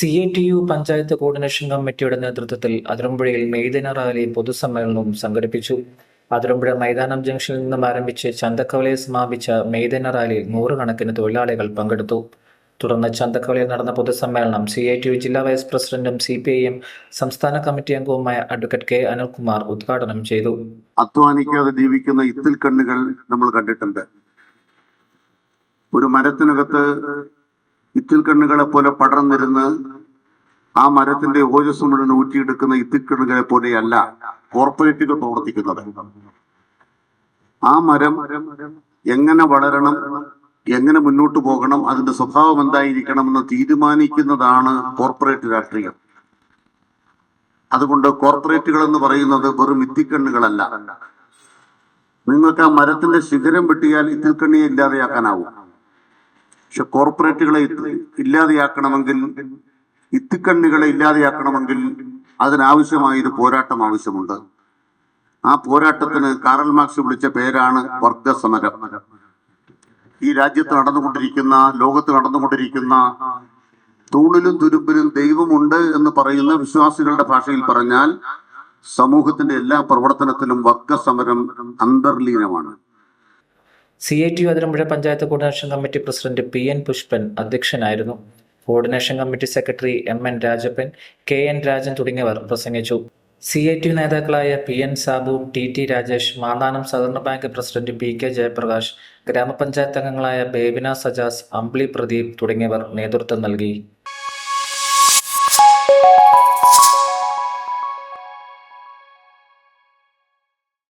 C A T U panchayat coordination കമ്മിറ്റിയുടെ നേതൃത്വത്തിൽ അതിരമ്പുഴയിൽ മെയ്ദിന rally പൊതുസമ്മേളനവും സംഘടിപ്പിച്ചു. അതിരമ്പുഴ മൈതാനം ജംഗ്ഷനിൽ നിന്നും ആരംഭിച്ച് ചന്തക്കവലയെ സമാപിച്ച മെയ്ദിന റാലിയിൽ നൂറുകണക്കിന് തൊഴിലാളികൾ പങ്കെടുത്തു. തുടർന്ന് ചന്തക്കവലയിൽ നടന്ന പൊതുസമ്മേളനം സി ഐ ടി യു ജില്ലാ വൈസ് പ്രസിഡന്റും സി പി ഐ എം സംസ്ഥാന കമ്മിറ്റി അംഗവുമായ അഡ്വക്കേറ്റ് കെ അനിൽകുമാർ ഉദ്ഘാടനം ചെയ്തു. അധ്വാനിക്കാതെ ജീവിക്കുന്ന ഇത്തിൽ കണ്ണുകൾ നമ്മൾ കണ്ടിട്ടുണ്ട്. ഒരു മരത്തിനകത്ത് ഇത്തിൽ കണ്ണുകളെ പോലെ പടർന്നിരുന്ന് ആ മരത്തിന്റെ ഓജസ് മുഴുവൻ ഊറ്റിയെടുക്കുന്ന ഇത്തിൽ കണ്ണുകളെ പോലെയല്ല കോർപ്പറേറ്റുകൾ പ്രവർത്തിക്കുന്നത്. ആ മരം എങ്ങനെ വളരണം എങ്ങനെ മുന്നോട്ട് പോകണം അതിന്റെ സ്വഭാവം എന്തായിരിക്കണം എന്ന് തീരുമാനിക്കുന്നതാണ് കോർപ്പറേറ്റ് രാഷ്ട്രീയം. അതുകൊണ്ട് കോർപ്പറേറ്റുകൾ എന്ന് പറയുന്നത് വെറും ഇത്തിക്കണ്ണുകളല്ല നിങ്ങൾക്ക് ആ മരത്തിന്റെ ശിഖരം വെട്ടിയാൽ ഇത്തിൽക്കണ്ണിയെ ഇല്ലാതെയാക്കാനാവും. പക്ഷെ കോർപ്പറേറ്റുകളെ ഇല്ലാതെയാക്കണമെങ്കിൽ ഇത്തിക്കണ്ണികളെ ഇല്ലാതെയാക്കണമെങ്കിൽ അതിനാവശ്യമായ ഒരു പോരാട്ടം ആവശ്യമുണ്ട്. ആ പോരാട്ടത്തിന് കാറൽ മാർക്സ് വിളിച്ച പേരാണ് വർഗസമരം. ഈ രാജ്യത്ത് നടന്നുകൊണ്ടിരിക്കുന്ന ലോകത്ത് നടന്നുകൊണ്ടിരിക്കുന്ന തൂണിലും തുരുമ്പിലും ദൈവമുണ്ട് എന്ന് പറയുന്ന വിശ്വാസികളുടെ ഭാഷയിൽ പറഞ്ഞാൽ സമൂഹത്തിന്റെ എല്ലാ പ്രവർത്തനത്തിലും വർഗസമരം അന്തർലീനമാണ്. C I T Athirampuzha panchayat coordination committee president P N Pushpan അധ്യക്ഷനായിരുന്നു. Coordination committee secretary M N Rajappan K N Rajan തുടങ്ങിയവർ പ്രസംഗിച്ചു. സി ഐ ടി നേതാക്കളായ P N Sabu T T Rajesh Mannanam സഹകരണ bank president P K Jayaprakash ഗ്രാമപഞ്ചായത്ത് അംഗങ്ങളായ ബേബിന such as Ambli Pradeep തുടങ്ങിയവർ നേതൃത്വം നൽകി.